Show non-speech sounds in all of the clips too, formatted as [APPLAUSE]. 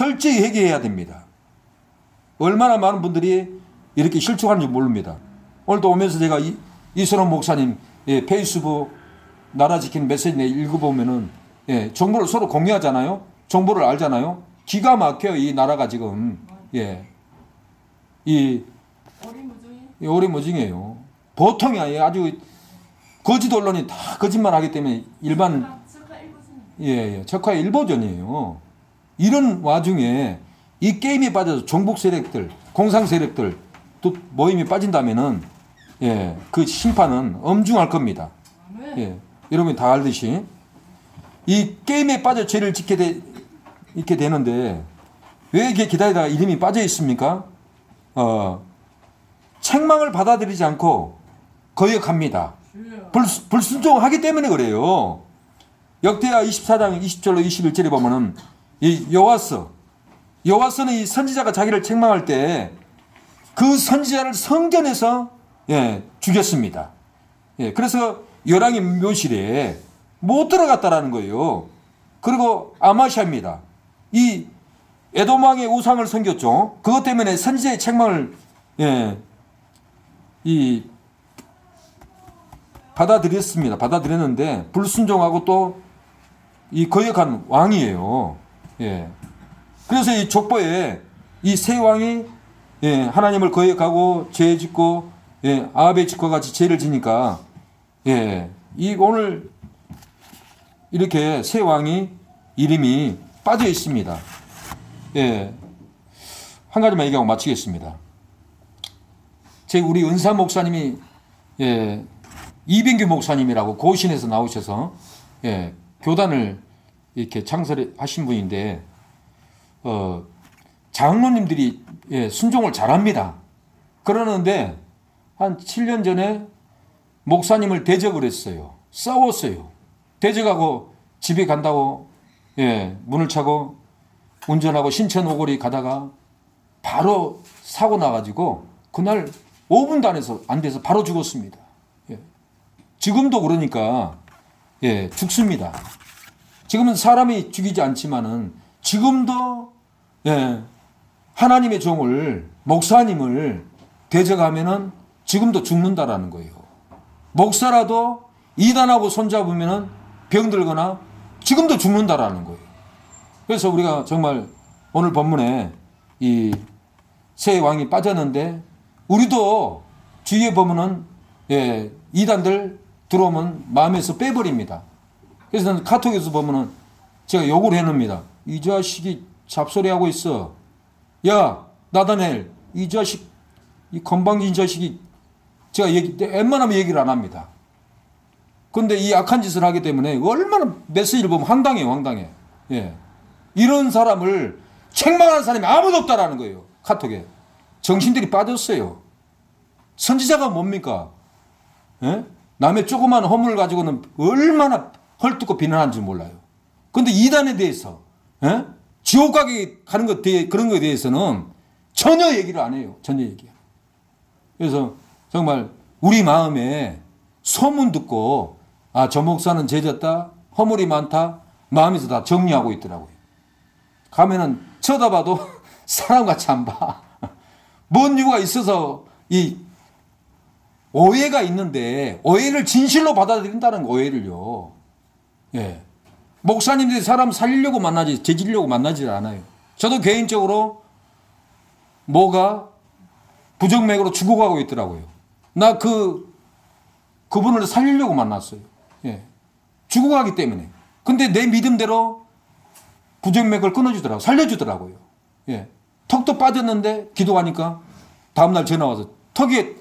철저히 회개해야 됩니다. 얼마나 많은 분들이 이렇게 실족하는지 모릅니다. 오늘도 오면서 제가 이, 이선호 목사님 예, 페이스북 나라 지키는 메시지 내 읽어보면은 예, 정보를 서로 공유하잖아요. 정보를 알잖아요. 기가 막혀요. 이 나라가 지금 예, 이이 오리무중이에요. 보통이 아니에요. 아주 거짓 언론이 다 거짓말하기 때문에 일반 1%. 예, 예. 적화의 일보전이에요. 이런 와중에 이 게임에 빠져서 종북 세력들, 공상 세력들 또 모임에 빠진다면은 예, 그 심판은 엄중할 겁니다. 아멘. 예. 여러분이 다 알듯이 이 게임에 빠져 죄를 짓게 되, 있게 되는데 왜 이렇게 기다리다가 이름이 빠져 있습니까? 어, 책망을 받아들이지 않고 거역합니다. 불, 불순종하기 때문에 그래요. 역대하 24장 20절로 21절에 보면은 이 여호와서 여호와서는 이 선지자가 자기를 책망할 때 그 선지자를 성전에서 예, 죽였습니다. 예, 그래서 열왕의 묘실에 못 들어갔다라는 거예요. 그리고 아마시아입니다. 이 에돔 왕의 우상을 섬겼죠. 그것 때문에 선지자의 책망을 예, 이 받아들였습니다. 받아들였는데 불순종하고 또 이 거역한 왕이에요. 예. 그래서 이 족보에 이 세 왕이 예, 하나님을 거역하고 죄 짓고 예, 아합의 짓과 같이 죄를 지니까 예, 이 오늘 이렇게 세 왕이 이름이 빠져 있습니다. 예. 한 가지만 얘기하고 마치겠습니다. 제 우리 은사 목사님이 예, 이병규 목사님이라고 고신에서 나오셔서 예, 교단을 이렇게 창설하신 분인데 어, 장로님들이 예, 순종을 잘합니다. 그러는데 한 7년 전에 목사님을 대적을 했어요. 싸웠어요. 대적하고 집에 간다고 예, 문을 차고 운전하고 신천 오거리 가다가 바로 사고 나가지고 그날 5분도 안 해서 안 돼서 바로 죽었습니다. 예. 지금도 그러니까 예, 죽습니다. 지금은 사람이 죽이지 않지만은 지금도 예, 하나님의 종을 목사님을 대적하면은 지금도 죽는다라는 거예요. 목사라도 이단하고 손잡으면은 병들거나 지금도 죽는다라는 거예요. 그래서 우리가 정말 오늘 본문에 이 새 왕이 빠졌는데 우리도 주위에 보면은 예, 이단들 들어오면 마음에서 빼버립니다. 그래서 카톡에서 보면은 제가 욕을 해놓습니다. 이 자식이 잡소리하고 있어. 야, 나다넬, 이 자식, 이 건방진 자식이 제가 얘기, 웬만하면 얘기를 안 합니다. 근데 이 악한 짓을 하기 때문에 얼마나 메시지를 보면 황당해요, 황당해. 예. 이런 사람을 책망하는 사람이 아무도 없다라는 거예요. 카톡에. 정신들이 빠졌어요. 선지자가 뭡니까? 예? 남의 조그만 허물을 가지고는 얼마나 헐뜯고 비난하는지 몰라요. 근데 이단에 대해서, 예? 지옥 가게 가는 것, 대- 그런 거에 대해서는 전혀 얘기를 안 해요. 전혀 얘기. 그래서 정말 우리 마음에 소문 듣고, 아, 저 목사는 죄졌다, 허물이 많다, 마음에서 다 정리하고 있더라고요. 가면은 쳐다봐도 [LAUGHS] 사람같이 안 봐. 뭔 이유가 있어서 이 오해가 있는데 오해를 진실로 받아들인다는 거, 오해를요. 예. 목사님들이 사람 살리려고 만나지 재지려고 만나지 않아요. 저도 개인적으로 뭐가 부정맥으로 죽어가고 있더라고요. 나 그 그분을 살리려고 만났어요. 예. 죽어가기 때문에. 근데 내 믿음대로 부정맥을 끊어주더라고 살려주더라고요. 예. 턱도 빠졌는데 기도하니까 다음날 전화 와서 턱이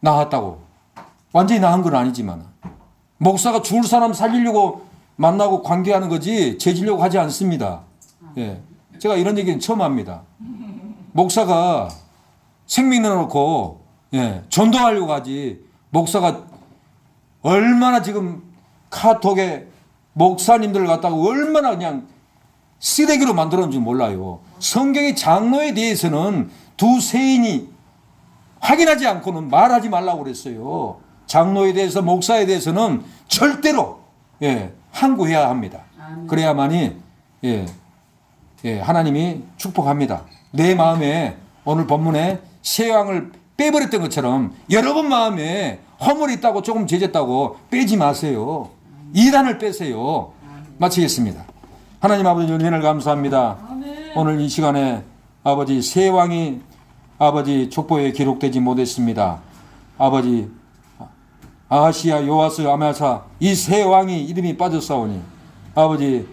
나았다고. 완전히 나은 건 아니지만 목사가 죽을 사람 살리려고 만나고 관계하는 거지 죄지려고 하지 않습니다. 예. 제가 이런 얘기는 처음 합니다. 목사가 생명 내놓고 예, 전도하려고 하지 목사가 얼마나 지금 카톡에 목사님들 갖다가 얼마나 그냥 쓰레기로 만들었는지 몰라요. 성경의 장로에 대해서는 두 세인이 확인하지 않고는 말하지 말라고 그랬어요. 장로에 대해서 목사에 대해서는 절대로 예, 항구해야 합니다. 그래야만이 예, 예, 하나님이 축복합니다. 내 마음에 오늘 본문에 새 왕을 빼버렸던 것처럼 여러분 마음에 허물이 있다고 조금 죄졌다고 빼지 마세요. 이단을 빼세요. 마치겠습니다. 하나님 아버지 은혜를 감사합니다. 오늘 이 시간에 아버지 세 왕이 아버지 족보에 기록되지 못했습니다. 아버지 아하시아 요아스 아마사 이 세 왕이 이름이 빠졌사오니 아버지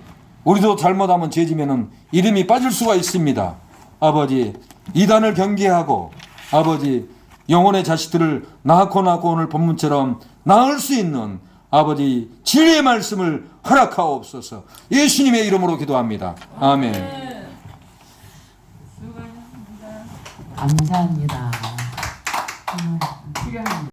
우리도 잘못하면 죄지면은 이름이 빠질 수가 있습니다. 아버지 이단을 경계하고 아버지 영혼의 자식들을 낳고 낳고 오늘 본문처럼 낳을 수 있는 아버지 진리의 말씀을 허락하옵소서. 예수님의 이름으로 기도합니다. 아멘. 감사합니다.